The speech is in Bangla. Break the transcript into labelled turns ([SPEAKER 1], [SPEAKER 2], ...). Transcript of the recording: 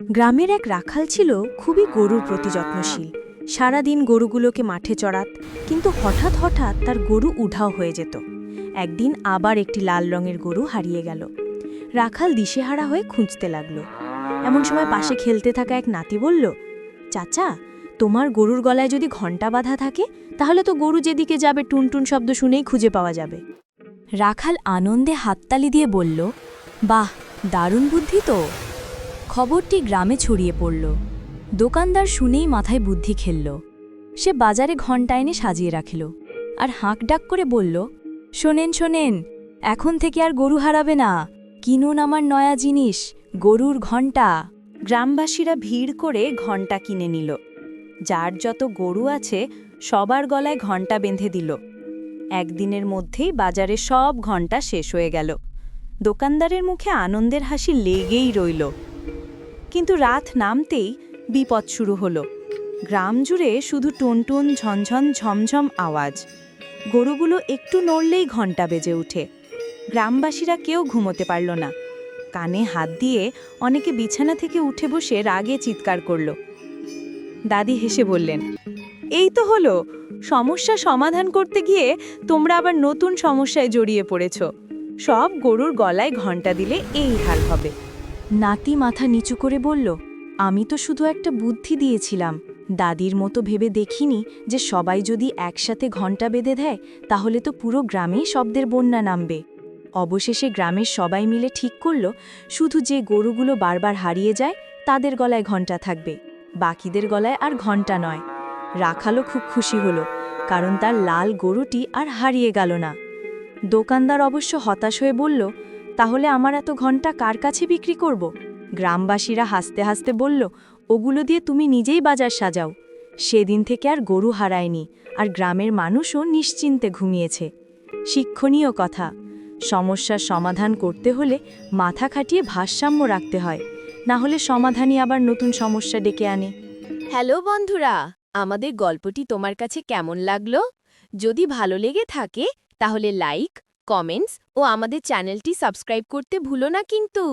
[SPEAKER 1] গ্রামের এক রাখাল ছিল খুবই গরুর প্রতি যত্নশীল। সারাদিন গরুগুলোকে মাঠে চড়াত, কিন্তু হঠাৎ হঠাৎ তার গরু উধাও হয়ে যেত। একদিন আবার একটি লাল রঙের গরু হারিয়ে গেল। রাখাল দিশেহারা হয়ে খুঁজতে লাগল। এমন সময় পাশে খেলতে থাকা এক নাতি বলল, চাচা, তোমার গরুর গলায় যদি ঘণ্টা বাঁধা থাকে, তাহলে তো গরু যেদিকে যাবে টুনটুন শব্দ শুনেই খুঁজে পাওয়া যাবে। রাখাল আনন্দে হাততালি দিয়ে বলল, বাহ, দারুণ বুদ্ধি তো। খবরটি গ্রামে ছড়িয়ে পড়ল। দোকানদার শুনেই মাথায় বুদ্ধি খেলল। সে বাজারে ঘণ্টা এনে সাজিয়ে রাখল আর হাঁক ডাক করে বলল, শোনেন শোনেন, এখন থেকে আর গরু হারাবে না। কিনুন আমার নয়া জিনিস, গরুর ঘণ্টা। গ্রামবাসীরা ভিড় করে ঘণ্টা কিনে নিল। যার যত গরু আছে, সবার গলায় ঘণ্টা বেঁধে দিল। একদিনের মধ্যেই বাজারে সব ঘণ্টা শেষ হয়ে গেল। দোকানদারের মুখে আনন্দের হাসি লেগেই রইল। কিন্তু রাত নামতেই বিপদ শুরু হলো। গ্রাম জুড়ে শুধু টুনটুন, ঝনঝন, ঝমঝম আওয়াজ। গরুগুলো একটু নড়লেই ঘণ্টা বেজে উঠে গ্রামবাসীরা কেউ ঘুমোতে পারল না। কানে হাত দিয়ে অনেকে বিছানা থেকে উঠে বসে রাগে চিৎকার করল। দাদি হেসে বললেন, এই তো হলো, সমস্যা সমাধান করতে গিয়ে তোমরা আবার নতুন সমস্যায় জড়িয়ে পড়েছ। সব গরুর গলায় ঘণ্টা দিলে এই হাল হবে। নাতি মাথা নিচু করে বলল, আমি তো শুধু একটা বুদ্ধি দিয়েছিলাম। দাদির মতো ভেবে দেখিনি যে সবাই যদি একসাথে ঘণ্টা বেঁধে দেয়, তাহলে তো পুরো গ্রামেই শব্দের বন্যা নামবে। অবশেষে গ্রামের সবাই মিলে ঠিক করল, শুধু যে গরুগুলো বারবার হারিয়ে যায়, তাদের গলায় ঘণ্টা থাকবে। বাকিদের গলায় আর ঘণ্টা নয়। রাখালও খুব খুশি হলো, কারণ তার লাল গরুটি আর হারিয়ে গেল না। দোকানদার অবশ্য হতাশ হয়ে বলল তাহলে আমার এত ঘণ্টা কার কাছে বিক্রি করব? গ্রামবাসীরা হাসতে হাসতে বলল, ওগুলো দিয়ে তুমি নিজেই বাজার সাজাও। সেদিন থেকে আর গরু হারায়নি, আর গ্রামের মানুষও নিশ্চিন্তে ঘুমিয়েছে। শিক্ষণীয় কথা, সমস্যার সমাধান করতে হলে মাথা খাটিয়ে ভারসাম্য রাখতে হয়, না হলে সমাধানই আবার নতুন সমস্যা ডেকে আনে।
[SPEAKER 2] হ্যালো বন্ধুরা, আমাদের গল্পটি তোমার কাছে কেমন লাগল? যদি ভালো লেগে থাকে, তাহলে লাইক কমেন্টস ও আমাদের চ্যানেলটি সাবস্ক্রাইব করতে ভুলো না কিন্তু।